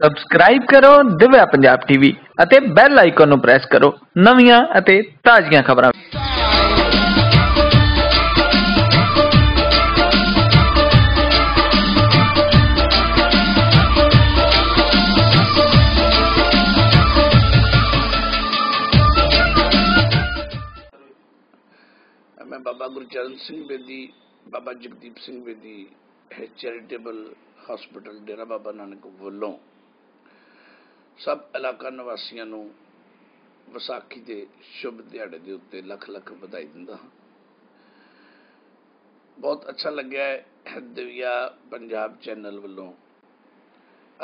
Subscribe ਕਰੋ, Divya Punjab TV ਅਤੇ bell icon ਨੂੰ ਪ੍ਰੈਸ ਕਰੋ। ਨਵੀਆਂ ਅਤੇ ਤਾਜ਼ੀਆਂ ਖਬਰਾਂ। ਮੈਂ ਬਾਬਾ ਗੁਰਚਰਨ ਸਿੰਘ ਬੇਦੀ, ਬਾਬਾ ਜਗਦੀਪ ਸਿੰਘ ਬੇਦੀ ਚੈਰੀਟੇਬਲ ਹਸਪੀਟਲ ਡੇਰਾ ਬਾਬਾ ਨਾਨਕ ਵੱਲੋਂ ਸਭ ਇਲਾਕਾ ਨਿਵਾਸੀਆਂ ਨੂੰ ਵਿਸਾਖੀ ਦੇ ਸ਼ੁਭ ਦਿਹਾੜੇ ਦੇ ਉੱਤੇ ਲੱਖ ਲੱਖ ਵਧਾਈ ਦਿੰਦਾ ਹਾਂ। ਬਹੁਤ ਅੱਛਾ ਲੱਗਿਆ ਹੈ ਦਿਵਿਆ ਪੰਜਾਬ ਚੈਨਲ ਵੱਲੋਂ।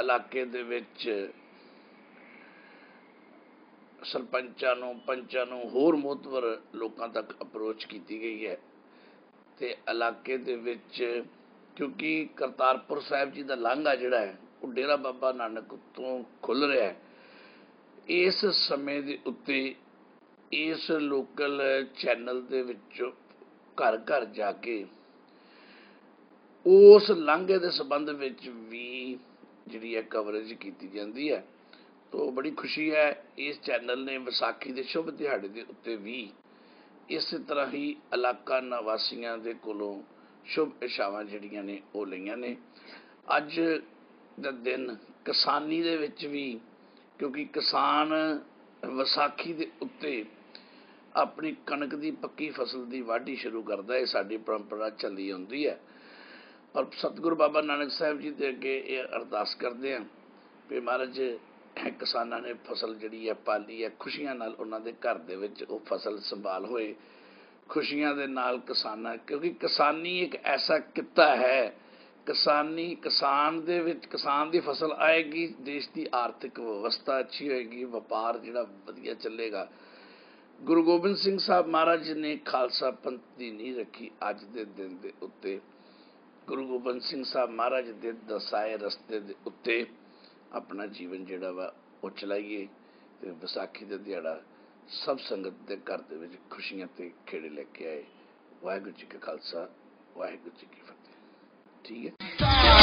ਇਲਾਕੇ ਦੇ ਵਿੱਚ ਸਰਪੰਚਾਂ ਨੂੰ, ਪੰਚਾਂ ਨੂੰ ਹੋਰ ਮੋਤਵਰ ਲੋਕਾਂ ਤੱਕ ਅਪਰੋਚ ਕੀਤੀ ਗਈ ਹੈ ਤੇ ਇਲਾਕੇ ਦੇ ਵਿੱਚ ਕਿਉਂਕਿ ਕਰਤਾਰਪੁਰ ਸਾਹਿਬ ਜੀ ਦਾ ਲਾਂਘਾ ਜਿਹੜਾ ਹੈ ਉਹ ਡੇਰਾ ਬਾਬਾ ਨਾਨਕ ਤੋਂ ਖੁੱਲ ਰਿਹਾ ਹੈ। ਇਸ ਸਮੇਂ ਦੇ ਉੱਤੇ ਇਸ ਲੋਕਲ ਚੈਨਲ ਦੇ ਵਿੱਚ ਘਰ ਘਰ ਜਾ ਕੇ ਉਸ ਲਾਂਘੇ ਦੇ ਸੰਬੰਧ ਵਿੱਚ ਵੀ ਜਿਹੜੀ ਹੈ ਕਵਰੇਜ ਕੀਤੀ ਜਾਂਦੀ ਹੈ। ਤੋ ਬੜੀ ਖੁਸ਼ੀ ਹੈ, ਇਸ ਚੈਨਲ ਨੇ ਵਿਸਾਖੀ ਦੇ ਸ਼ੁਭ ਦਿਹਾੜੇ ਦੇ ਉੱਤੇ ਵੀ ਇਸੇ ਤਰ੍ਹਾਂ ਹੀ ਇਲਾਕਾ ਨਿਵਾਸੀਆਂ ਦੇ ਕੋਲੋਂ ਸ਼ੁਭ ਇਸ਼ਾਵਾਂ ਜਿਹੜੀਆਂ ਨੇ ਉਹ ਲਈਆਂ ਨੇ। ਅੱਜ ਦਾ ਦਿਨ ਕਿਸਾਨੀ ਦੇ ਵਿੱਚ ਵੀ, ਕਿਉਂਕਿ ਕਿਸਾਨ ਵਿਸਾਖੀ ਦੇ ਉੱਤੇ ਆਪਣੀ ਕਣਕ ਦੀ ਪੱਕੀ ਫਸਲ ਦੀ ਵਾਢੀ ਸ਼ੁਰੂ ਕਰਦਾ ਹੈ ਸਾਡੀ ਪਰੰਪਰਾ ਚੱਲੀ ਆਉਂਦੀ ਹੈ। ਔਰ ਸਤਿਗੁਰੂ ਬਾਬਾ ਨਾਨਕ ਸਾਹਿਬ ਜੀ ਦੇ ਅੱਗੇ ਇਹ ਅਰਦਾਸ ਕਰਦੇ ਹਾਂ ਕਿ ਮਹਾਰਾਜ, ਕਿਸਾਨਾਂ ਨੇ ਫਸਲ ਜਿਹੜੀ ਹੈ ਪਾਲੀ ਹੈ, ਖੁਸ਼ੀਆਂ ਨਾਲ ਉਹਨਾਂ ਦੇ ਘਰ ਦੇ ਵਿੱਚ ਉਹ ਫਸਲ ਸੰਭਾਲ ਹੋਏ, ਖੁਸ਼ੀਆਂ ਦੇ ਨਾਲ ਕਿਸਾਨਾਂ, ਕਿਉਂਕਿ ਕਿਸਾਨੀ ਇੱਕ ਐਸਾ ਕਿੱਤਾ ਹੈ ਕਿਸਾਨੀ, ਕਿਸਾਨ ਦੇ ਵਿੱਚ, ਕਿਸਾਨ ਦੀ ਫਸਲ ਆਏਗੀ, ਦੇਸ਼ ਦੀ ਆਰਥਿਕ ਵਿਵਸਥਾ ਅੱਛੀ ਹੋਏਗੀ, ਵਪਾਰ ਜਿਹੜਾ ਵਧੀਆ ਚੱਲੇਗਾ। ਗੁਰੂ ਗੋਬਿੰਦ ਸਿੰਘ ਸਾਹਿਬ ਮਹਾਰਾਜ ਨੇ ਖਾਲਸਾ ਪੰਥ ਦੀ ਨੀਂਹ ਰੱਖੀ ਅੱਜ ਦੇ ਦਿਨ ਦੇ ਉੱਤੇ। ਗੁਰੂ ਗੋਬਿੰਦ ਸਿੰਘ ਸਾਹਿਬ ਮਹਾਰਾਜ ਦੇ ਦਸਾਏ ਰਸਤੇ ਦੇ ਉੱਤੇ ਆਪਣਾ ਜੀਵਨ ਜਿਹੜਾ ਵਾ ਉਹ ਚਲਾਈਏ ਤੇ ਵਿਸਾਖੀ ਦਾ ਦਿਹਾੜਾ ਸਭ ਸੰਗਤ ਦੇ ਘਰ ਦੇ ਵਿੱਚ ਖੁਸ਼ੀਆਂ ਤੇ ਖੇੜੇ ਲੈ ਕੇ ਆਏ। ਵਾਹਿਗੁਰੂ ਜੀ ਕਾ ਖਾਲਸਾ, ਵਾਹਿਗੁਰੂ ਜੀ ਕੀ ਫਤਿਹ। ਠੀਕ ਹੈ